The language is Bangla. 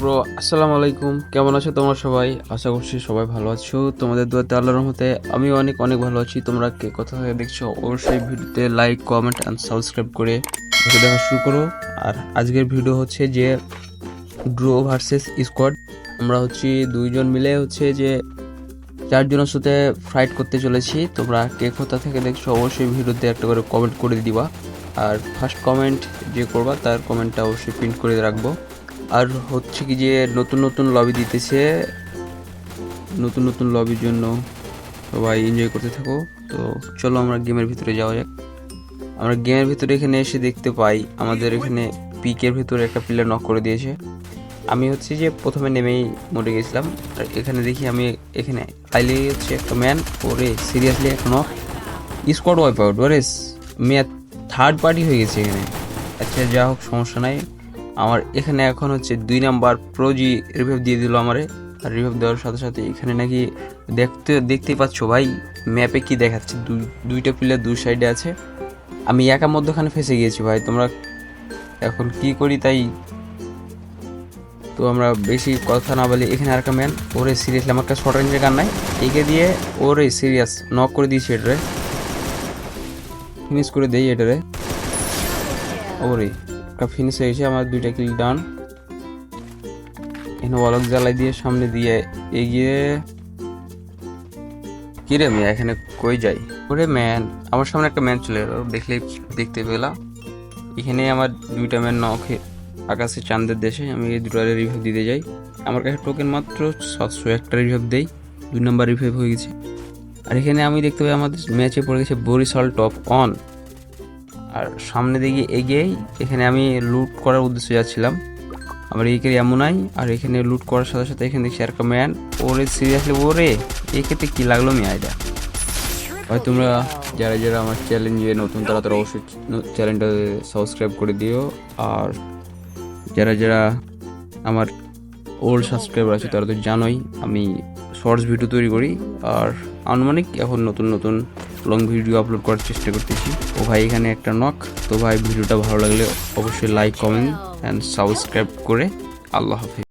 ব্রো আসসালামু আলাইকুম কেমন আছো তোমরা সবাই? আশা করছি সবাই ভালো আছো। তোমাদের দোয়াতে আল্লাহর রহমতে আমি অনেক অনেক ভালো আছি। তোমরা কে কোথা থেকে দেখছ অবশ্যই ভিডিওতে লাইক কমেন্ট অ্যান্ড সাবস্ক্রাইব করে ভিডিও দেখা শুরু করো। আর আজকের ভিডিও হচ্ছে যে ড্রো ভার্সেস স্কোয়াড আমরা হচ্ছে দুইজন মিলে হচ্ছে যে চারজনের সাথে ফাইট করতে চলেছি। তোমরা কে কোথা থেকে দেখছ অবশ্যই ভিডিওতে একটা করে কমেন্ট করে দিবা। আর ফার্স্ট কমেন্ট যে করবা, তার কমেন্টটা অবশ্যই প্রিন্ট করে রাখব। আর হচ্ছে কি যে নতুন নতুন লবি দিতেছে। নতুন নতুন লবির জন্য সবাই এনজয় করতে থাকো। তো চলো আমরা গেমের ভিতরে যাওয়া যাক। আমরা গেমের ভিতরে এখানে এসে দেখতে পাই, আমাদের এখানে পিকের ভিতরে একটা প্লেয়ার নক করে দিয়েছে। আমি হচ্ছে যে প্রথমে নেমেই মরে গেছিলাম। আর এখানে দেখি আমি এখানে আইলে হচ্ছে একটা ম্যান ওরে সিরিয়াসলি একটা নক স্কোয়াড ওয়াইপ আউট ওরে মেয়ে থার্ড পার্টি হয়ে গেছে এখানে। আচ্ছা যা হোক, সমস্যা নাই। আমার এখানে এখন হচ্ছে দুই নাম্বার প্রোজি রিভাইভ দিয়ে দিল আমারে। আর রিভাইভ দেওয়ার সাথে সাথে এখানে নাকি দেখতে দেখতেই পাচ্ছ ভাই ম্যাপে কি দেখাচ্ছে? দুই, দুইটা প্লেয়ার দুই সাইডে আছে। আমি একা মধ্যখানে ফেসে গিয়েছি ভাই, তোমরা এখন কি করি তাই? তো আমরা বেশি কথা না বলি এখানে আর একটা ম্যান ওরে সিরিয়াসলি আমার কাছে শর্ট রেঞ্জের গান নাই। একে দিয়ে ওরে সিরিয়াস নক করে দিয়েছি এটারে। ফিনিশ করে দেই এটারে। ওরে। একটা ফিনিশ হয়ে গেছে আমার দুইটা কিল ডান এখানে অলক জ্বালাই দিয়ে সামনে দিয়ে এগিয়ে। কিরে মেয়ে, এখানে কই যাই? ওরে ম্যান আমার সামনে একটা ম্যান চলে এলো, দেখলেই দেখতে পেলাম। এখানে আমার দুইটা ম্যান নখে আকাশে চাঁদের দেশে, আমি এই দুটো রিভিউ দিতে যাই। আমার কাছে টোকেন মাত্র সাতশো একটা রিভিউ দেই, দুই নম্বর রিভিউ হয়ে গেছে। আর এখানে আমি দেখতে পাই, আমাদের ম্যাচে পড়ে গেছে বরিশাল টপ অন আর সামনে দিকে এগিয়েই এখানে আমি লুট করার উদ্দেশ্যে যাচ্ছিলাম। আমার এইখানে এমন নাই আর এখানে লুট করার সাথে সাথে এখানে দেখছি একটা ম্যান ওরে সিরিয়াসলি ওরে এক্ষেত্রে কী লাগল মেয়াটা হয় তোমরা যারা যারা আমার চ্যালেঞ্জে নতুন, তারা তারা অবশ্যই চ্যানেলটা সাবস্ক্রাইব করে দিও। আর যারা যারা আমার ওল্ড সাবস্ক্রাইবার আছে, তারা তো জানোই, আমি শর্টস ভিডিও তৈরি করি। আর আনুমানিক এখন নতুন নতুন লং ভিডিও আপলোড করার চেষ্টা করতেছি। ও ভাই, এখানে একটা নক তো ভাই, ভিডিওটা ভালো লাগলে অবশ্যই লাইক কমেন্ট অ্যান্ড সাবস্ক্রাইব করে। আল্লাহ হাফিজ।